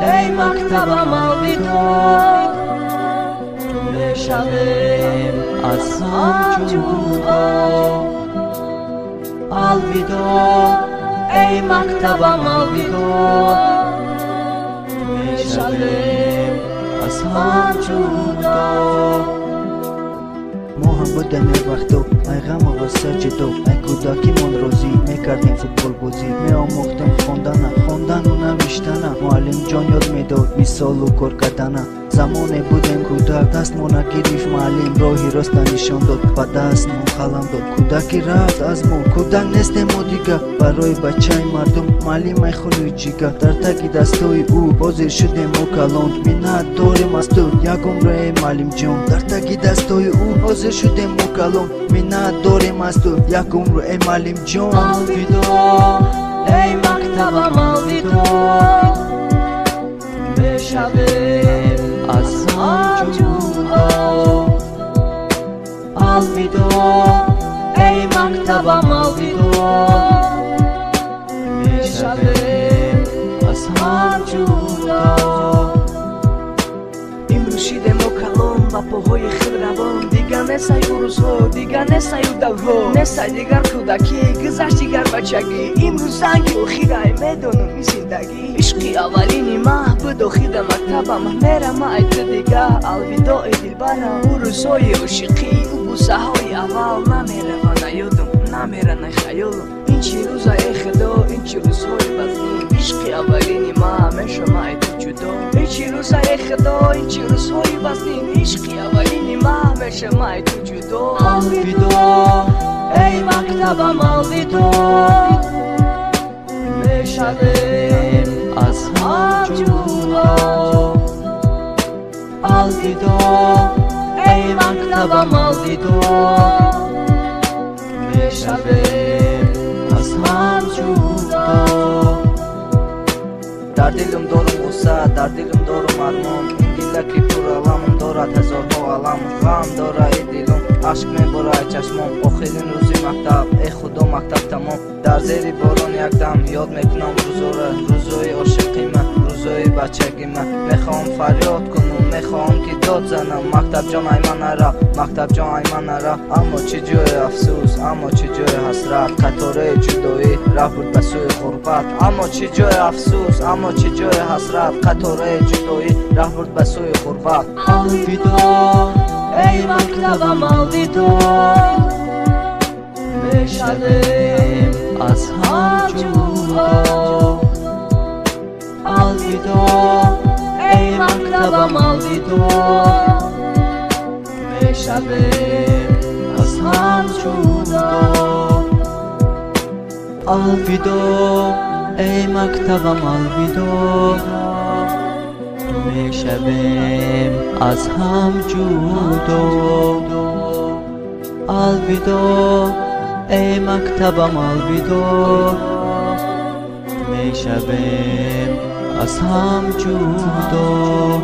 ای مکتبم آبیدون بشویم از سام جودا آبیدون ای مکتبم ما بشویم از هم جودا ما محمد وقتو ای غم و غصه چی تو ای کودکی من روزی می‌کردیم فوتبال بازی. می آموختم خوندن мисолу кор кардана. Замоне будем кӯдак дастмона гирифт муаллим роҳи роста нишон дод ба дастмон қалам дод. Кӯдаки рафт аз мо кӯдак нестем мо дига барои бачаи мардум муаллимай хуни ҷига. Дар таги дастои ӯ бозир шудем мо калон. Миннат дорем аз ту ягумро эй муаллимҷон дар таги дастои ӯ ҳозир шудем мо калон. Миннат дорем аз ту ягумро эй муаллимҷон алвидо эй мактабам алвидо ეთაბა მოვიგო მეშალე ასხარჯულა იმშიდე მოკალომა პოჰოი ხრავონ დგანესა იურუსო დგანესა იუდავო ნესა დგარქუდა კი გზაში გარბაჩაკი. იმრუსანგი ხირაი მედონო მისინდაგი იშკი ავალინი მაჰბუდო ხიდა მართაბამ მერამა აიტდიგა ალვიდო ედილბანა ურუსოი ოშიყი უბუსაჰოი ავალ. მამერაბანა იუდო мерама айти дигар алвидои дилбарам ӯ рӯзҳои ошиқӣ ӯ бусаҳои аввал намерава наёдум намера на хаёлам ин чӣ рӯза э худо ин чӣ рӯзҳои базнин ишқи аввалини маҳ мешама айти ҷудо ин чӣ рӯза э худо ин чӣ рӯзҳои базнин ишқи аввалини маҳ мешама айти ҷудо алвидо эй мактабам алвидо мешавем аз ҳам ҷудо алвидо эй мактабам алвидо мешавем аз ҳам ҷудо дар дилум дорум ғусса дар дилум дорум армон ин дила ки пураламум дорад ҳазорҳо алам ғам дора и дилум ашк мебора ай чашмом охирин рӯзи мактаб. Э худо мактаб тамом. Дар зери борон якдам ёд мекунам рӯзора рӯзои ошиқима рӯзои бачагима мехоҳам фарёд кунам мехоҳам ки дод занам. Мактабҷон ай ман нара мактабҷон ай ман нара аммо чӣ ҷои афсӯс аммо чӣ ҷои ҳасрат? Қатораи ҷудоӣ рафт буд ба сӯи ғурбат. Аммо чӣ ҷои афсӯс аммо чӣ ҷои ҳасрат? Қатораи ҷудоӣ рафт бурд ба сӯи ғурбат. Алвидо эй мактабам алвидо мешавем. Аз ҳам ҷудо دعا به شب از هم جدا الویدو ای مکتبم الویدو میشویم از هم جدا الویدو ای مکتبم الویدو میشویم از هم جدا